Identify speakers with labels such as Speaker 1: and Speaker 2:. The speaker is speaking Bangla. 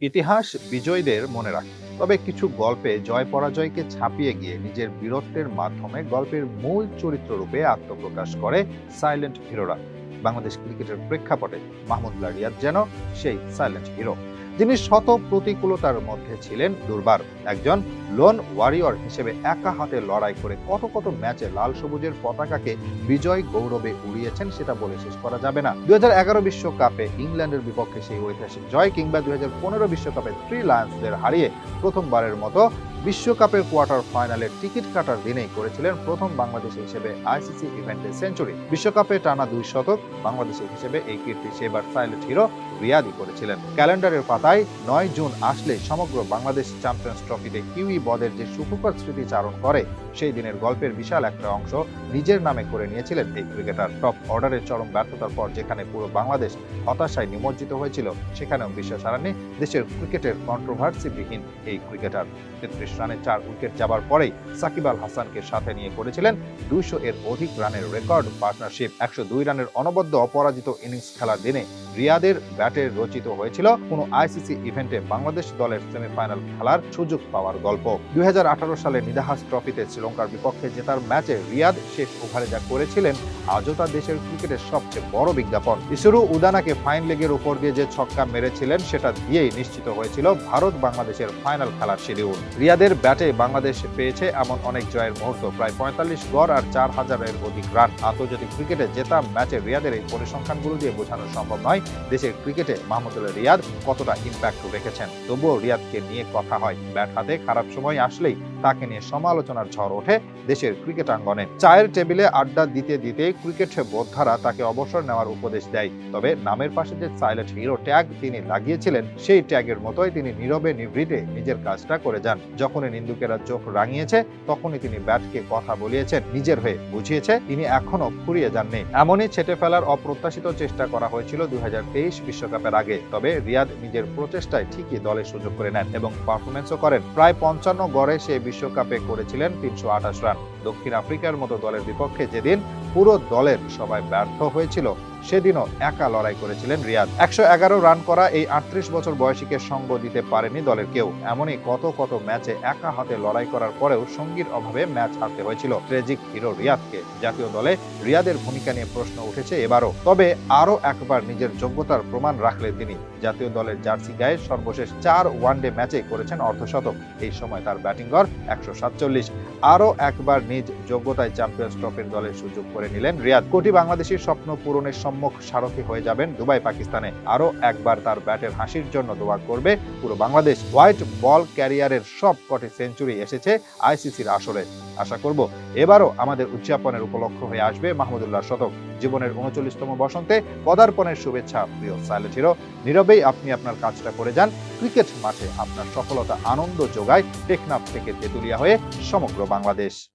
Speaker 1: ইতিহাস বিজয়ীদের মনে রাখে। তবে কিছু গল্পে জয় পরাজয়কে ছাপিয়ে গিয়ে নিজের বীরত্বের মাধ্যমে গল্পের মূল চরিত্র রূপে আত্মপ্রকাশ করে সাইলেন্ট হিরোরা। বাংলাদেশ ক্রিকেটের প্রেক্ষাপটে মাহমুদুল্লাহ রিয়াদ যেন সেই সাইলেন্ট হিরো। যিনি শত প্রতিকূলতার মধ্যে ছিলেন, দুর্বার একজন লোন ওয়ারিয়র হিসেবে একা হাতে লড়াই করে কত কত ম্যাচে লাল সবুজের পতাকাকে বিজয় গৌরবে উড়িয়েছেন সেটা বলে শেষ করা যাবে না। দুই বিশ্বকাপে ইংল্যান্ডের বিপক্ষে সেই ঐতিহাসিক জয় কিংবা দুই বিশ্বকাপে থ্রি লায়ন্সদের হারিয়ে প্রথমবারের মতো বিশ্বকাপের কোয়ার্টার ফাইনালের টিকিট কাটার দিনেই করেছিলেন প্রথম বাংলাদেশি হিসেবে আইসিসি ইভেন্টে সেঞ্চুরি। বিশ্বকাপে টানা দুই শতক বাংলাদেশি হিসেবে এই কীর্তি সেবার সাইলেন্ট হিরো রিয়াদি করেছিলেন। ক্যালেন্ডারের পাতায় নয় জুন আসলে সমগ্র বাংলাদেশ চ্যাম্পিয়ন্স ট্রফিতে কিউই বদের যে সুখকর স্মৃতিচারণ করে, সেই দিনের গল্পের বিশাল একটা অংশ নিজের নামে করে নিয়েছিলেন এই ক্রিকেটার। টপ অর্ডারের চরম ব্যর্থতার পর যেখানে পুরো বাংলাদেশ হতাশায় নিমজ্জিত হয়েছিল, সেখানেও বিশ্বাস হারাননি দেশের ক্রিকেটের কন্ট্রোভার্সিবিহীন এই ক্রিকেটার। তেত্রিশ রানে চার উইকেট যাবার পরেই সাকিব আল হাসানকে সাথে নিয়ে করেছিলেন দুইশো এর অধিক রানের রেকর্ড পার্টনারশিপ। একশো দুই রানের অনবদ্য অপরাজিত ইনিংস খেলার দিনে রিয়াদের ব্যাটে রচিত হয়েছিল কোনো আইসিসি ইভেন্টে বাংলাদেশ দলের সেমিফাইনাল খেলার সুযোগ পাওয়ার গল্প। দুই সালে নিদাহাস ট্রফিতে শ্রীলঙ্কার বিপক্ষে জেতার ম্যাচে রিয়াদ শেষ ওভারে যা করেছিলেন, আজও তা দেশের ক্রিকেটের সবচেয়ে বড় বিজ্ঞাপন। ইসুরু উদানাকে ফাইন লেগের উপর দিয়ে যে ছক্কা মেরেছিলেন, সেটা দিয়েই নিশ্চিত হয়েছিল ভারত বাংলাদেশের ফাইনাল খেলার শিডিউল। রিয়াদের ব্যাটে বাংলাদেশ পেয়েছে এমন অনেক জয়ের মুহূর্ত। প্রায় পঁয়তাল্লিশ গড় আর চার হাজারের অধিক রান। আন্তর্জাতিক ক্রিকেটে জেতা ম্যাচে রিয়াদের এই পরিসংখ্যানগুলো দিয়ে বোঝানো সম্ভব নয় দেশের ক্রিকেটে মাহমুদুল রিয়াদ কতটা ইম্প্যাক্ট রেখেছেন। তবুও রিয়াদকে নিয়ে কথা হয়। ব্যাট হাতে খারাপ সময় আসলেই তাকে নিয়ে সমালোচনার ঝড় ওঠে দেশের ক্রিকেট আঙ্গনে চায়ের টেবিলে আড্ডা দিতে দিতে ক্রিকেট বোদ্ধারা তাকে অবসর নেওয়ার উপদেশ দেয়। তবে নামের পাশে যে সাইলেন্ট হিরো ট্যাগ তিনি লাগিয়েছিলেন, সেই ট্যাগের মতোই তিনি নীরবে নিভৃতে নিজের কাজটা করে যান। যখনই নিন্দুকেরা চোখ রাঙিয়েছে, তখনই তিনি ব্যাটকে কথা বলিয়েছেন, নিজের হয়ে বুঝিয়েছে, তিনি এখনও ফুরিয়ে যাননি। এমনই ছেটে ফেলার অপ্রত্যাশিত চেষ্টা করা হয়েছিল দুই বিশ্বকাপের আগে। তবে রিয়াদ নিজের প্রচেষ্টায় ঠিকই দলে সুযোগ করে নেন এবং পারফরমেন্সও করেন। প্রায় পঞ্চান্ন গড়ে সে বিশ্বকাপে করেছিলেন তিনশো আঠাশ রান। দক্ষিণ আফ্রিকার মতো দলের বিপক্ষে যেদিন পুরো দলের সবাই ব্যর্থ হয়েছিল, সেদিনও একা লড়াই করেছিলেন রিয়াদ। একশো এগারো রান করা এই আটত্রিশ বছর বয়সীকে সঙ্গ দিতে পারেনি দলের কেউ। এমনই কত কত ম্যাচে একা হাতে লড়াই করার পরেও সঙ্গীর অভাবে ম্যাচ হারতে হয়েছিল ট্রেজিক হিরো রিয়াদকে। জাতীয় দলে রিয়াদের ভূমিকা নিয়ে প্রশ্ন উঠেছে এবারও। তবে আরও একবার নিজের যোগ্যতার প্রমাণ রাখলেন তিনি। জাতীয় দলের জার্সি গায়ে সর্বশেষ চার ওয়ানডে ম্যাচে করেছেন অর্ধশতক এই সময় তার ব্যাটিং গড় একশো সাতচল্লিশ। আরও একবার নিজ যোগ্যতায় চ্যাম্পিয়ন্স ট্রফির দলের সুযোগ করে নিলেন রিয়াদ। কোটি বাংলাদেশের স্বপ্ন পূরণের সম্মুখ সারথি হয়ে যাবেন দুবাই, পাকিস্তানে। আরও একবার তার ব্যাটের হাসির জন্য দোয়া করবে পুরো বাংলাদেশ। হোয়াইট বল ক্যারিয়ারের সব কটি সেঞ্চুরি এসেছে আইসিসির আসরে। আশা করব এবারও আমাদের উদযাপনের উপলক্ষ হয়ে আসবে মাহমুদুল্লাহ শতক। জীবনের উনচল্লিশতম বসন্তে পদার্পণের শুভেচ্ছা প্রিয় সাইলেন্ট হিরো নীরবেই আপনি আপনার কাজটা করে যান। ক্রিকেট মাঠে আপনার সফলতা, আনন্দ যোগায় টেকনাফ থেকে তেতুলিয়া হয়ে সমগ্র বাংলাদেশ।